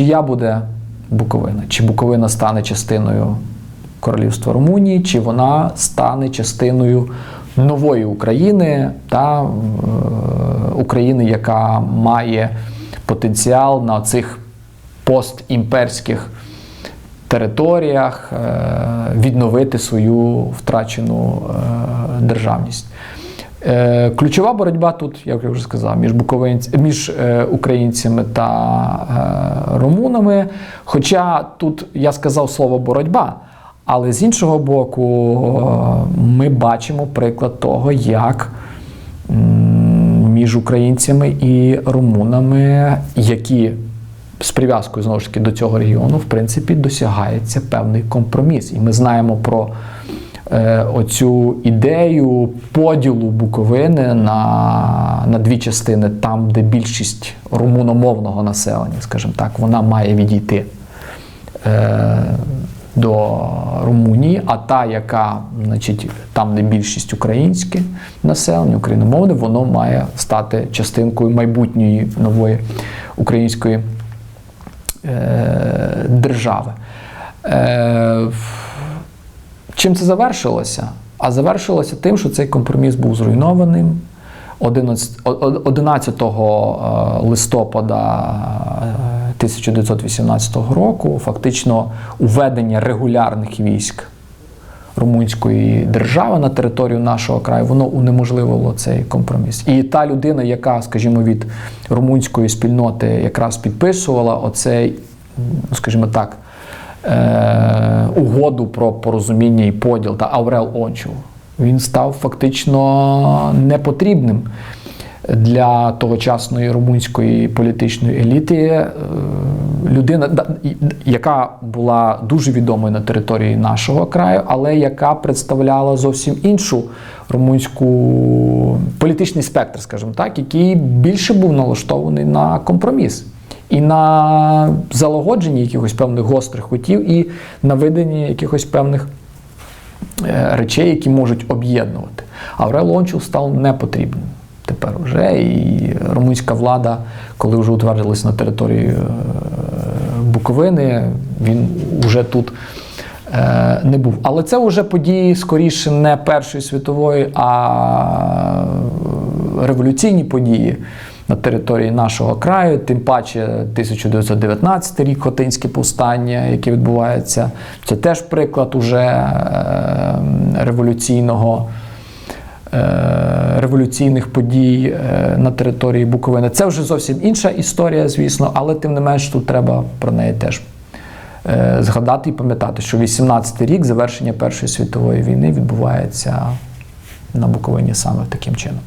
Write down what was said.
чия буде Буковина? Чи Буковина стане частиною Королівства Румунії, чи вона стане частиною нової України та е, України, яка має потенціал на цих постімперських територіях е, відновити свою втрачену е, державність. Е, Ключова боротьба тут, як я вже сказав, між між е, українцями та е, румунами. Хоча тут я сказав слово боротьба, але з іншого боку, ми бачимо приклад того, як між українцями і румунами, які з прив'язкою знову ж таки до цього регіону, в принципі, досягається певний компроміс. І ми знаємо про оцю ідею поділу Буковини на, на дві частини, там, де більшість румуномовного населення, скажімо так, вона має відійти. Е, до Румунії, а та, яка, значить, там, де більшість українське населення, україномовне, воно має стати частинкою майбутньої нової української е, держави. Е, чим це завершилося? А завершилося тим, що цей компроміс був зруйнованим. 11, о- о- 11 е, листопада е, 1918 року фактично уведення регулярних військ румунської держави на територію нашого краю, воно унеможливило цей компроміс. І та людина, яка, скажімо, від румунської спільноти якраз підписувала оцей, скажімо так, е- угоду про порозуміння і поділ та Аврел Ончул, він став фактично непотрібним для тогочасної румунської політичної еліти. Е, Людина, яка була дуже відомою на території нашого краю, але яка представляла зовсім іншу румунську політичний спектр, скажімо так, який більше був налаштований на компроміс. І на залагодженні якихось певних гострих хотів, і на виданні якихось певних е, речей, які можуть об'єднувати. Аврел Лончул став непотрібним тепер вже. І румунська влада, коли вже утвердилась на території е, Буковини, він вже тут е, не був. Але це вже події скоріше не Першої світової, а революційні події. На території нашого краю, тим паче 1919 рік Хотинське повстання, яке відбувається, це теж приклад уже е, революційного е, революційних подій е, на території Буковини. Це вже зовсім інша історія, звісно, але тим не менш тут треба про неї теж згадати і пам'ятати, що 18-й рік завершення Першої світової війни відбувається на Буковині саме таким чином.